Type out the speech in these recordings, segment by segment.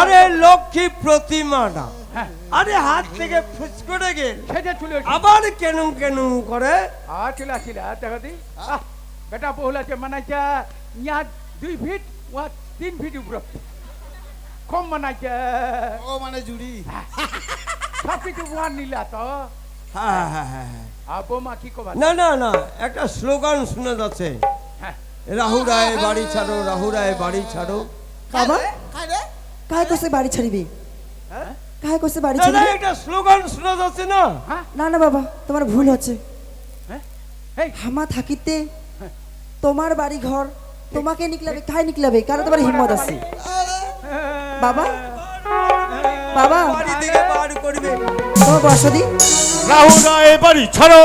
আরে লক্ষ্মী প্রতিমাটা হ্যাঁ। আরে হাত থেকে ফুসকরে গেল সেটা চলে আবার কেন কেন করে। আর চলে আসিল দেখো দি। আহ, বেটা বহুল আছে মানাইছে ইয়া দুই ফিট ওয়া তিন ফিট উপর। কম মানাইছে। ও মানে জুড়ি। সব কিছু ওয়ান নিলা তো। হ্যাঁ হ্যাঁ হ্যাঁ হ্যাঁ। আর বৌমা কি কবা? না না না একটা স্লোগান শোনা যাচ্ছে। হ্যাঁ। রাহু রায় বাড়ি ছাড়ো রাহু রায় বাড়ি ছাড়ো। বাবা খাই রে কায় কসে বাড়ি ছাড়িবি? হ্যাঁ? কায় কসে বাড়ি না না ছাড়িবি? একটা স্লোগান শোনা যাচ্ছে না। হ্যাঁ? না না বাবা তোমার ভুল হচ্ছে। হ্যাঁ? এই হামা থাকিতে তোমার বাড়ি ঘর তোমাকে নিকলাবে কায় নিকলাবে কারণ তোমার হিম্মত আছে। বাবা? বাবা? বাড়ি থেকে বার করবে। তোমার বসদি। রাহু রায় বাড়ি ছাড়ো।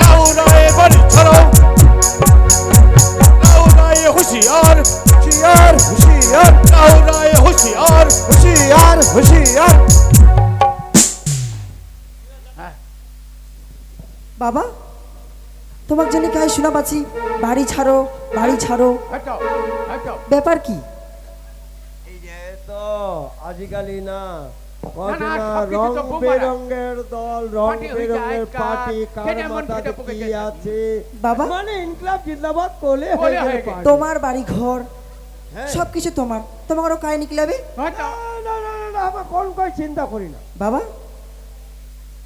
রাহু রায় বাড়ি ছাড়ো। রাহু রায় হুশিয়ার। হুশিয়ার হুশিয়ার রাহু রায় হুশিয়ার হুশিয়ার। হুশিয়ার বাবা তোমার জন্য কায় শোনা পাচ্ছি বাড়ি ছাড়ো বাড়ি ছাড়ো। ব্যাপার কি? এই যে তো আজিকালি না রং দল রং হয়ে পার্টি কার কি আছে? বাবা? মানে ইনকলাব জিন্দাবাদ কোলে হয়ে হয়ে। তোমার বাড়ি ঘর হ্যাঁ। সবকিছু তোমার। তোমারও কায় নিকলাবে হটো না, না, না, না, আমরা কোন চিন্তা করি না। বাবা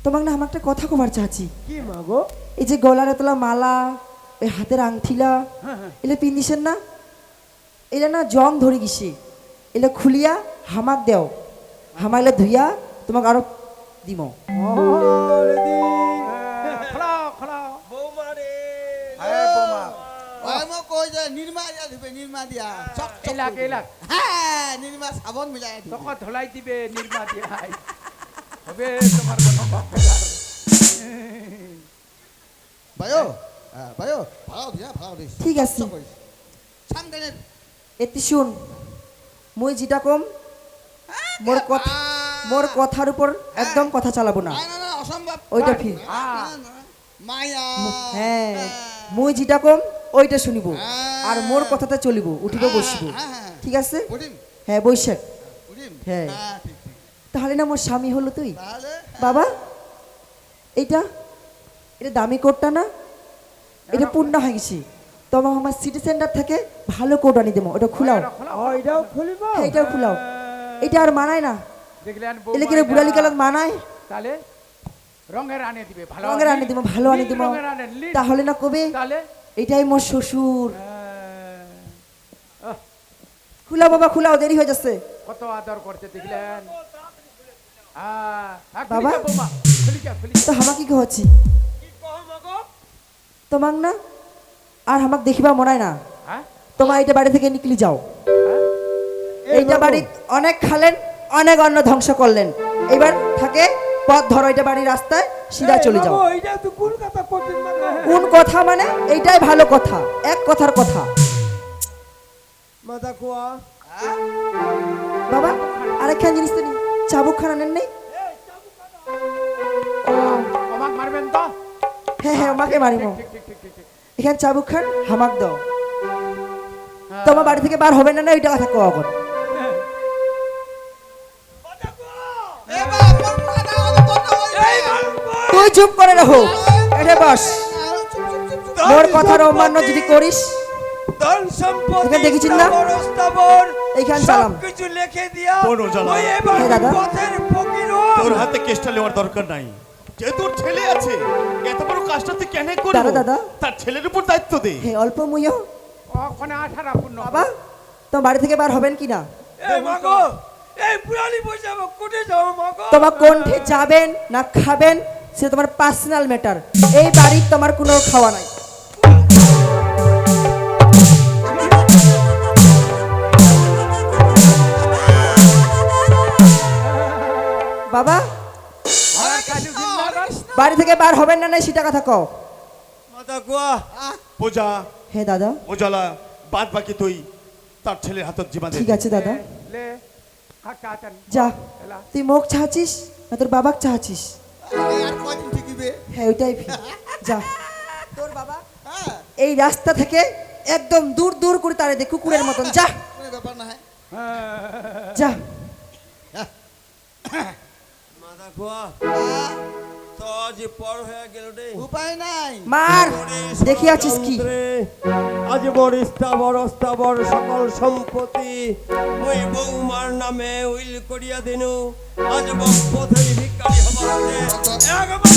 তোমাকে না আমার একটা কথা কবার চাচ্ছি। কি মাগো এই যে গলার তোলা মালা এই হাতের আংঠিলা হ্যাঁ হ্যাঁ। এলে পিন্দিছেন না? এলে না জং ধরে গেছে। এলে খুলিয়া হামাক দেও। হামাইলে ধুইয়া তোমাকে আরও দিম ওরে দি খলাও খলাও বৌমা রে হ্যাঁ বৌমা যে দিয়া দিয়া চক এলাক এলাক হ্যাঁ মিলাই দিব তখন ধলাই দিবে নির্মা দিয়ে হবে তোমার কোনো বাপের বায়ো হ্যাঁ, বায়ো ভাড়াও দিয়া ভাড়াও দিছ ঠিক আছে। এতি শুন মই যেটা কম মোর কথা মোর কথার উপর একদম কথা চালাবো না নাই না না অসম্ভব ওইটা ফির। মায়া হ্যাঁ মই যেটা কম ওইটা শুনিব। আর মোর কথাটা চলিব উঠিব বসিব। হ্যাঁ, হ্যাঁ। ঠিক আছে? হ্যাঁ বৈশাখ। হ্যাঁ। ঠিক ঠিক। তাহলে না মোর স্বামী হলো তুই? বাবা? এইটা? এটা দামি কোটটা না? এটা পূর্ণ হয়ে গেছি। তোমার আমার সিটি সেন্টার থেকে ভালো কোট আনি দেবো। ওটা খুলাও। খুলিব? হ্যাঁ, এটাও খুলাও। এটা আর মানায় না। দেখলেন এলে কিরে বুড়ালি কালত মানায়? তাহলে রঙের আনে দিবে ভালো রঙের আনি দিব। ভালো আনি দিব। তাহলে না কবে? তাহলে এটাই মোর শ্বশুর। আহ, আহ, বাবা খুলাও দেরি হয়ে যাচ্ছে। কত আদর করতে দেখলেন? আহ, আহ, বাবা? খুলি খুলি খুলি। তো হামা কি হচ্ছি? কি কহ মাগো? তোমাক না আর হামাক দেখিবা মনায় না। হ্যাঁ? তোমার এইটা বাড়ি থেকে নিকলি যাও। হ্যাঁ? এইটা বাড়ি অনেক খালেন অনেক অন্ন ধ্বংস করলেন। এবার থাকে পথ ধরো এটা বাড়ির রাস্তায় সিধা চলে যাও। মাগো কোন কথা মানে? এইটাই ভালো কথা এক কথার কথা। বাবা আরেকখান জিনিস তো নেই? চাবুক খানা নেন নেই হ্যাঁ হ্যাঁ আমাকে মারিব। এখানে চাবুক খান হামাক দাও। হ্যাঁ। তোমার বাড়ি থেকে বার হবে না না ওইটা কথা কোয়া তুই চুপ করে রাখো। এটা বস। মোর কথার অমান্য যদি করিস ধন সম্পত্তি এখানে না? এইখান চালাম। সবকিছু লিখে দিয়া দাদা। তোর হাতে কেসটা নেওয়ার দরকার নাই। যে তোর ছেলে আছে এত বড় কাজটা তুই কেন করবি? দাদা, দাদা। তার ছেলের উপর দায়িত্ব দে। হ্যাঁ অল্প মুইও ওখানে আঠারা পূর্ণ বাবা তোমার বাড়ি থেকে বার হবেন কি না এই মাগো! এই পুরানি পয়সা কোটে মাগো! তোমার কোনঠে যাবেন না খাবেন? সে তোমার পার্সোনাল ম্যাটার এই বাড়ির তোমার কোনো খাওয়া নাই। বাবা বাড়ি থেকে বার হবেন না না সেটা কথা কও। মাথা কোয়া আহ, পূজা হে দাদা। ওজালা বাদ বাকি তুই তার ছেলের হাতত জীবন ঠিক আছে দাদা। যা তুই মুখ চাচ্ছিস না তোর বাবাক চাচ্ছিস এই আর কয়দিন টিকিবে? হ্যাঁ ওইটাই ঠিক। যা। তোর বাবা হ্যাঁ। এই রাস্তা থেকে একদম দূর দূর করে তারে দে কুকুরের মতন। যা। ব্যাপার না হ্যাঁ। যা। খোয়া হ্যাঁ, আজ পর হয়ে গেল রে। উপায় নাই। মার দেখি আছিস কি? আজ বড় স্থাবর স্থাবর সকল সম্পত্তি ওই বৌমার নামে উইল করিয়া দিনু। আজ হবার একবার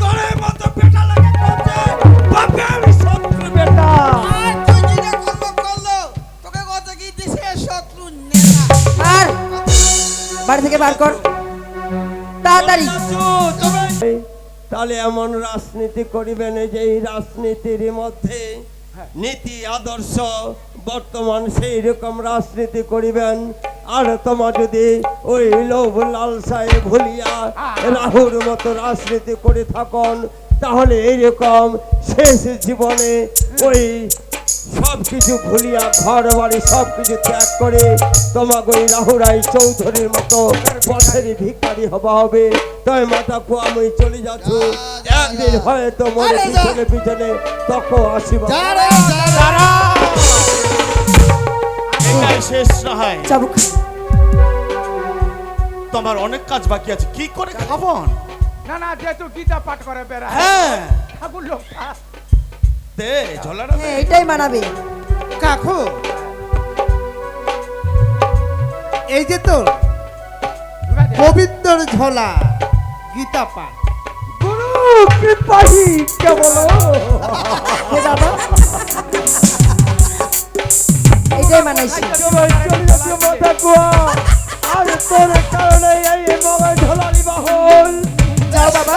তোর মতো পেটা লাগে করছে শত্রু বেটা। বাড়ি থেকে বার কর। তাড়াতাড়ি। তাহলে এমন রাজনীতি করিবেন যে এই রাজনীতির মধ্যে নীতি আদর্শ বর্তমান সেই রকম রাজনীতি করিবেন। আর তোমার যদি ওই লোভ লালসায় ভুলিয়া রাহুর মতো রাজনীতি করে থাকুন তাহলে এইরকম শেষ জীবনে ওই সব কিছু ভুলিয়া ঘর বাড়ি সব কিছু ত্যাগ করে তোমাকে ওই রাহুরাই চৌধুরীর মতো পথের ভিখারি হবা হবে। তাই মাথা কো আমি চলে যাচ্ছ। একদিন হয়তো মরে আরে পিছনে পিছনে তখন আসিবা। শেষ নয় তোমার অনেক কাজ বাকি আছে। কি করে খাবন না না যেহেতু গীতা পাঠ করে বেড়া হ্যাঁ। ঠাকুর লোকটা দে ঝোলাটা দে। হ্যাঁ এটাই মানাবে। কাকু। এই যে তোর পবিত্র ঝোলা গীতা পাঠ। গুরু কৃপাহি কে বলো হে বাবা। এইটাই মানাইছি। মাথা কুয়া। আর তোর কারণে এই মগে ঢোলালি বাহল। যাও বাবা।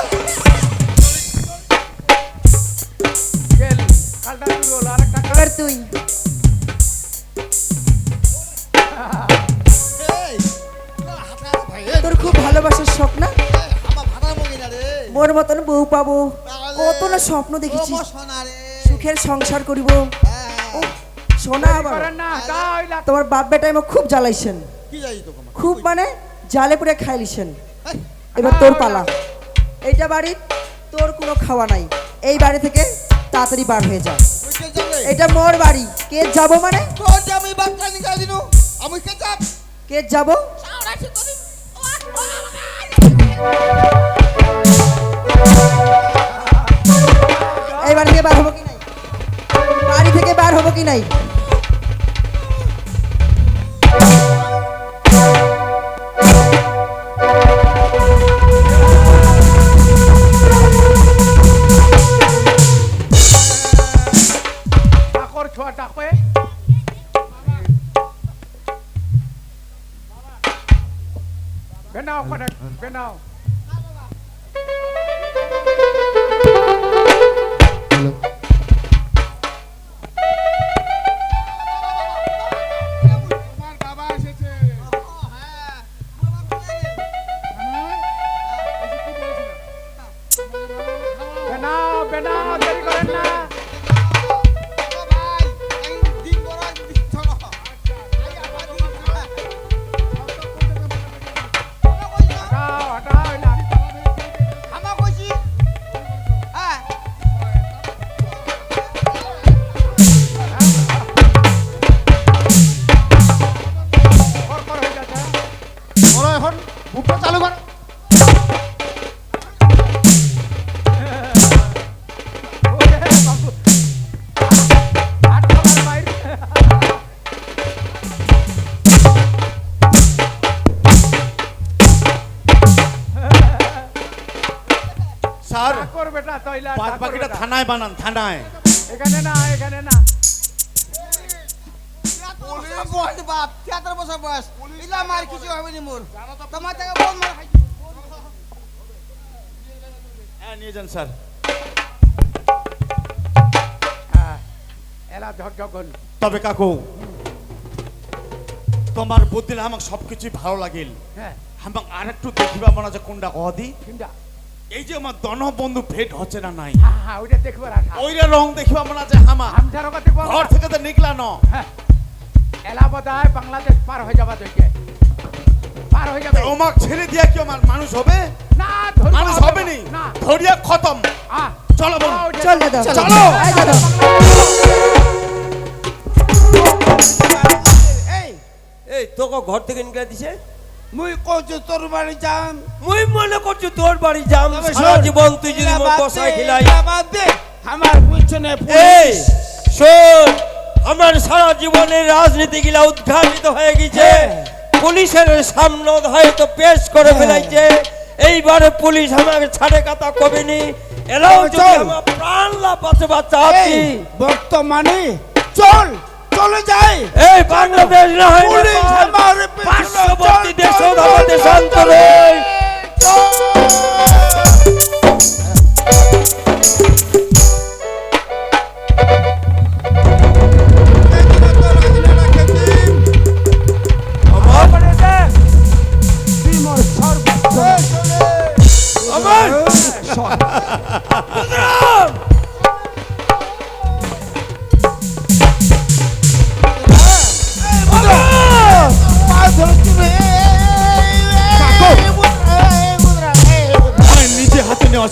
না মতন বউ পাবো। কত না স্বপ্ন রে। সুখের সংসার করিব। হ্যাঁ, ও সোনা আবার তোমার বাপ বেটাই মোক খুব জ্বালাইছেন। আমার? খুব মানে জালে পুরে খাইলিছেন। এই, এবার তোর পালা। এইটা বাড়ি তোর কোনো খাওয়া নাই। এই বাড়ি থেকে তাড়াতাড়ি বার হয়ে যা? এটা মোর বাড়ি। কে যাব মানে? তোর যে আমি বাচ্চা নিকাল দিনু, আমি কে যাব? কে যাব? এই বাড়ি থেকে বার হব কি নাই? বাড়ি থেকে বার হব কি নাই? ঠাকুর ছোয়া টাকবে We're not. থানায় বানান থানায়। এখানে না এখানে না। বসে বাপ, থিয়েটার বসে বস। ইলা মার কিছু হবে নি মোর। তোমার থেকে বল মার হ্যাঁ নিয়ে যান স্যার। হ্যাঁ, এলা তবে কাকু তোমার বুদ্ধি আমাকে সবকিছু ভালো লাগিল। হ্যাঁ। আমাকে আর একটু দেখিবা মনে হচ্ছে কোনটা কদি কিন্তু এই যে আমার দন বন্ধু ভেট হচ্ছে না নাই? হ্যাঁ ওইটা দেখবার ওইটা রং দেখিবা মনে হচ্ছে হামা? আমঝার কথা দেখব ঘর থেকে তো নিকলা ন। হ্যাঁ। বাংলাদেশ পার হয়ে যাবা দেখে পার হয়ে যাবে। ওমাক ছেড়ে দিয়া কি আমার মানুষ হবে? না মানুষ হবে নি? ধরিয়া খতম। চলো বোন চল দাদা চলো। এই তোকে ঘর থেকে নিয়ে দিছে? মুই কইছো তোর বাড়ি যাম মুই মনে করছি তোর বাড়ি যাম। সারা জীবন তুই যদি মোর বসায় খিলাই। আমার পিছনে এই পুলিশ। শোন আমার সারা জীবনের রাজনীতি গিলা উদ্ঘাটিত হয়ে গেছে। পুলিশের সামনে হয়তো পেশ করে ফেলাইছে। এইবারে পুলিশ আমাকে ছাড়ে কথা কবেনি। এলাও যদি। আমার প্রাণ লাভ বাঁচবা বর্তমানে চল। চলে যাই। এই বাংলাদেশ না হয় আমার পার্শ্ববর্তী দেশ চল, আমার চল,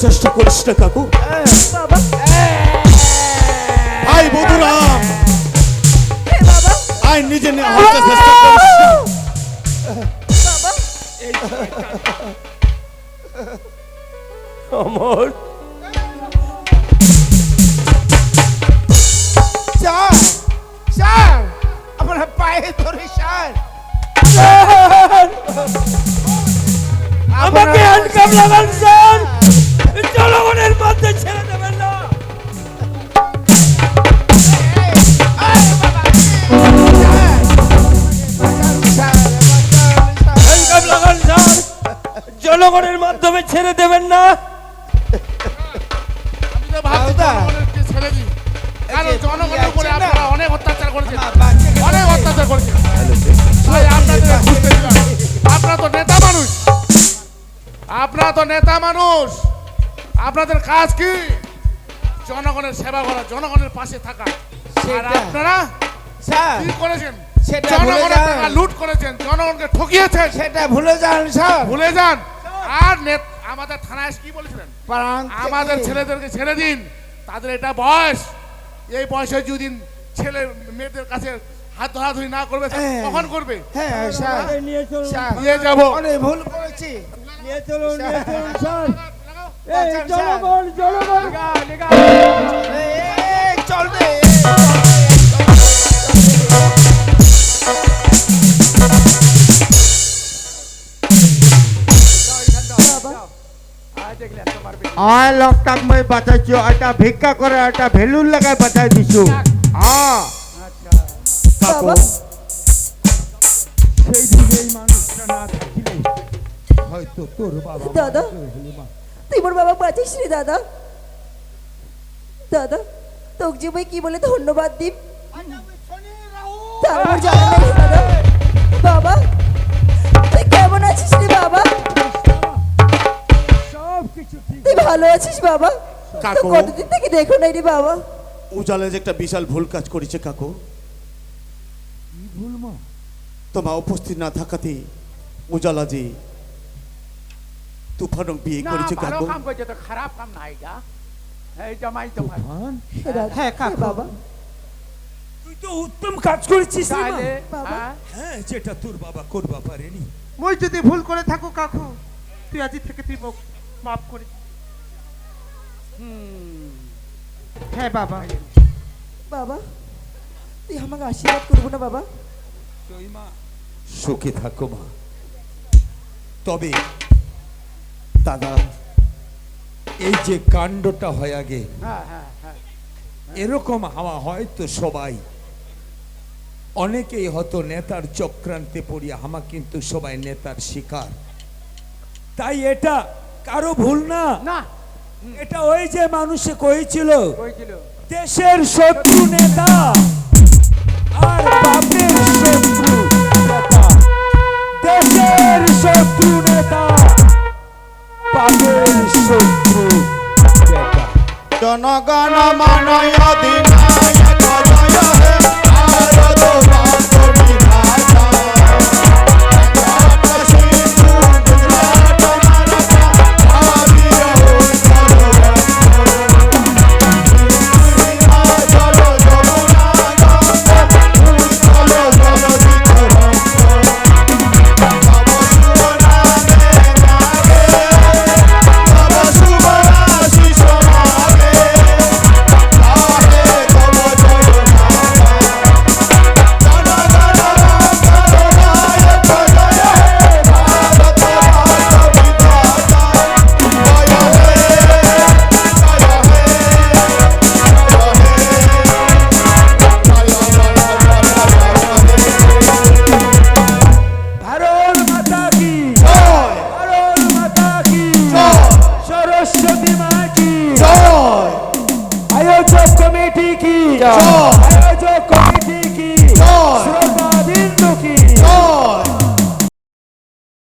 চেষ্টা করিস না কাকু। বাবা আই বধুরাম। হে বাবা আইন নিজে নেওয়ার হাতে চেষ্টা করিস। না বাবা আমার স্যার স্যার আপনার পায়ে ধরে স্যার। আমাকে হ্যান্ডকাপ লাগান স্যার। জনগণের মধ্যে ছেড়ে দেবেন না। জনগণের মাধ্যমে ছেড়ে দেবেন না। জনগণের উপরে আপনারা অনেক অত্যাচার করেছেন। অনেক অত্যাচার করেছেন। তাই আপনাদের আপনারা তো নেতা মানুষ। আপনারা তো নেতা মানুষ। আপনাদের কাজ কি? জনগণের সেবা করা জনগণের পাশে থাকা। আর আপনারা স্যার কি করেছেন? জনগণের টাকা লুট করেছেন জনগণকে ঠকিয়েছেন। সেটা ভুলে যান স্যার। ভুলে যান। আর আমাদের থানায় কি বলেছিলেন? আমাদের ছেলেদেরকে ছেড়ে দিন। তাদের এটা বয়স। এই বয়সে যদি ছেলে মেয়েদের কাছে হাত ধরাধরি না করবে হ্যাঁ। কখন করবে? হ্যাঁ স্যার। নিয়ে যাব। অনেক ভুল করেছি। নিয়ে চলুন নিয়ে চলুন স্যার। জনগণ জনগণ আয় লকটাক মই বাঁচাইছো এটা ভিক্ষা করে এটা ভেলুর লাগাই বাঁচাই দিছো। হ্যাঁ আচ্ছা সেই দিকে মানুষটা না থাকিলে হয়তো তোর বাবা দাদা। তুই মোর বাবা বাঁচিস রে দাদা। দাদা তোকে যে ভাই কি বলে ধন্যবাদ দিব তার আমার জানা নেই দাদা। বাবা তুই কেমন আছিস রে বাবা? সব কিছু ঠিক তুই ভালো আছিস বাবা? কাকু। কতদিন থেকে দেখো নাই রে বাবা? উজালে যে একটা বিশাল ভুল কাজ করেছে কাকু। ভুল মা? তোমার উপস্থিত না থাকাতে উজালা যে তুফানক বিয়ে না করেছে ভালো কাম করছে তো খারাপ কাম না এটা এই জামাই তোমার হ্যাঁ, কাকু। বাবা তুই তো উত্তম কাজ করেছিস তাহলে হ্যাঁ? যেটা তোর বাবা করবা পারেনি মই যদি ভুল করে থাকো কাকু তুই আজি থেকে তুই মোক মাফ করে দে। হ্যাঁ বাবা বাবা তুই আমাকে আশীর্বাদ করব না বাবা সুখে থাকো মা তবে দাদা এই যে কাণ্ডটা হয় আগে হ্যাঁ হ্যাঁ হ্যাঁ। এরকম হাওয়া হয়তো সবাই। অনেকেই হয়তো নেতার চক্রান্তে পড়িয়া হামা কিন্তু সবাই নেতার শিকার। তাই এটা কারও ভুল না। এটা ওই যে মানুষে কইছিল। দেশের শত্রু নেতা আর বাপের শত্রু নেতা। দেশের শত্রু নেতা বাপের শত্রু জনগণ মানয় অধিনায়ক জয় হে ভারত